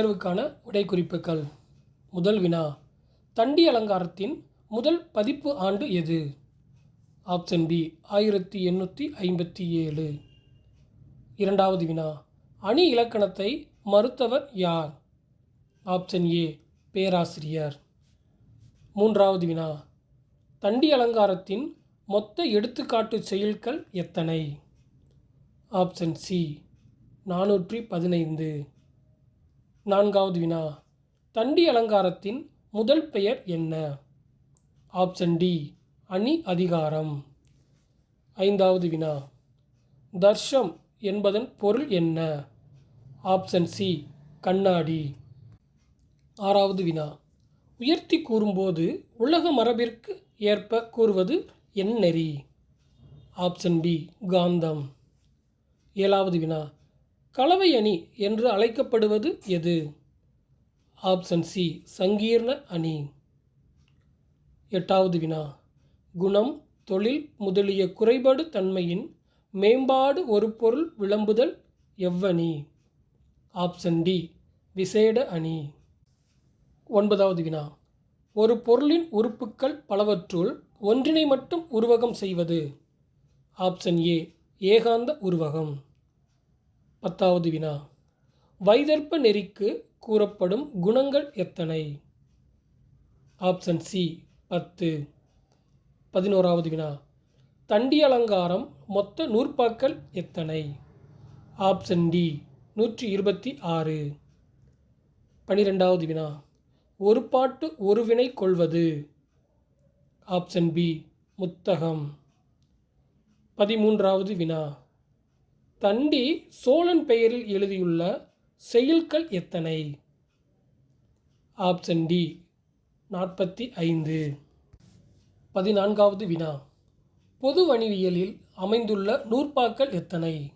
தேர்வுக்கான விடை குறிப்புகள் முதல் வினா. தண்டி அலங்காரத்தின் முதல் பதிப்பு ஆண்டு எது? ஆப்ஷன் பி ஆயிரத்தி எண்ணூற்றி ஐம்பத்தி ஏழு. இரண்டாவது வினா. அணி இலக்கணத்தை மறுத்தவர் யார்? ஆப்ஷன் ஏ பேராசிரியர். மூன்றாவது வினா. தண்டி அலங்காரத்தின் மொத்த எடுத்துக்காட்டு செயல்கள் எத்தனை? ஆப்ஷன் சி நானூற்றி பதினைந்து. நான்காவது வினா. தண்டி அலங்காரத்தின் முதல் பெயர் என்ன? ஆப்ஷன் டி அணி அதிகாரம். ஐந்தாவது வினா. தர்ஷம் என்பதன் பொருள் என்ன? ஆப்ஷன் சி கண்ணாடி. ஆறாவது வினா. உயர்த்தி கூறும்போது உலக மரபிற்கு ஏற்ப கூறுவது என் நெறி. ஆப்ஷன் டி காந்தம். ஏழாவது வினா. கலவை அணி என்று அழைக்கப்படுவது எது? ஆப்ஷன் சி சங்கீர்ண அணி. எட்டாவது வினா. குணம் தொழில் முதலிய குறைபாடு தன்மையின் மேம்பாடு ஒரு பொருள் விளம்புதல் எவ்வணி? ஆப்ஷன் டி விசேட அணி. ஒன்பதாவது வினா. ஒரு பொருளின் உறுப்புக்கள் பலவற்றுள் ஒன்றினை மட்டும் உருவகம் செய்வது? ஆப்ஷன் ஏ ஏகாந்த உருவகம். பத்தாவது வினா. வைதர்ப்ப நெறிக்கு கூறப்படும் குணங்கள் எத்தனை? ஆப்ஷன் சி பத்து. பதினோராவது வினா. தண்டி அலங்காரம் மொத்த நூற்பாக்கள் எத்தனை? ஆப்ஷன் டி நூற்றி இருபத்தி ஆறு. பனிரெண்டாவது வினா. ஒரு பாட்டு ஒரு வினை கொள்வது. ஆப்ஷன் பி முத்தகம். பதிமூன்றாவது வினா. தண்டி சோழன் பெயரில் எழுதியுள்ள செயல்கள் எத்தனை? ஆப்ஷன் டி நாற்பத்தி ஐந்து. பதினான்காவது வினா. பொது வணிவியலில் அமைந்துள்ள நூற்பாக்கள் எத்தனை?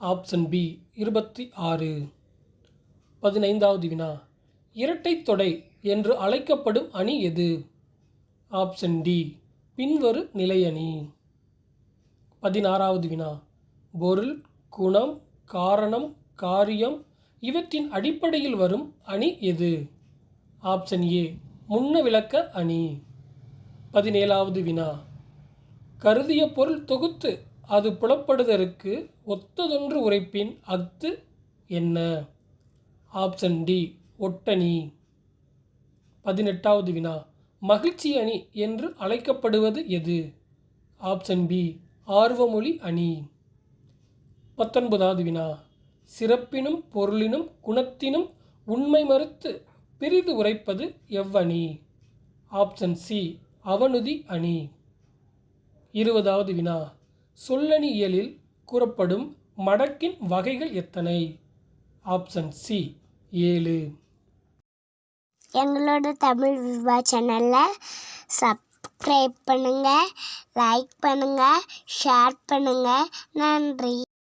ஆப்ஷன் பி இருபத்தி ஆறு. பதினைந்தாவது வினா. இரட்டைத் தொடை என்று அழைக்கப்படும் அணி எது? ஆப்ஷன் டி பின்வரு நிலையணி. பதினாறாவது வினா. பொருள் குணம் காரணம் காரியம் இவற்றின் அடிப்படையில் வரும் அணி எது? ஆப்ஷன் ஏ முன்ன விளக்க அணி. பதினேழாவது வினா. கருதிய பொருள் தொகுத்து அது புலப்படுதற்கு ஒத்ததொன்று உரைப்பின் அத்து என்ன? ஆப்ஷன் டி ஒட்டணி. பதினெட்டாவது வினா. மகிழ்ச்சி அணி என்று அழைக்கப்படுவது எது? ஆப்ஷன் பி ஆர்வமொழி அணி. பத்தொன்பதாவது வினா. சிறப்பினும் பொருளினும் குணத்தினும் உண்மை மறுத்து பிரிது உரைப்பது எவ்வணி? ஆப்ஷன் சி அவனுதி அணி. இருபதாவது வினா. சொல்லணி இயலில் கூறப்படும் மடக்கின் வகைகள் எத்தனை? ஆப்ஷன் சி ஏழு. எங்களோட தமிழ் விவா சேனலில் சப்ஸ்கிரைப் பண்ணுங்கள் லைக் பண்ணுங்கள் ஷேர் பண்ணுங்கள் நன்றி.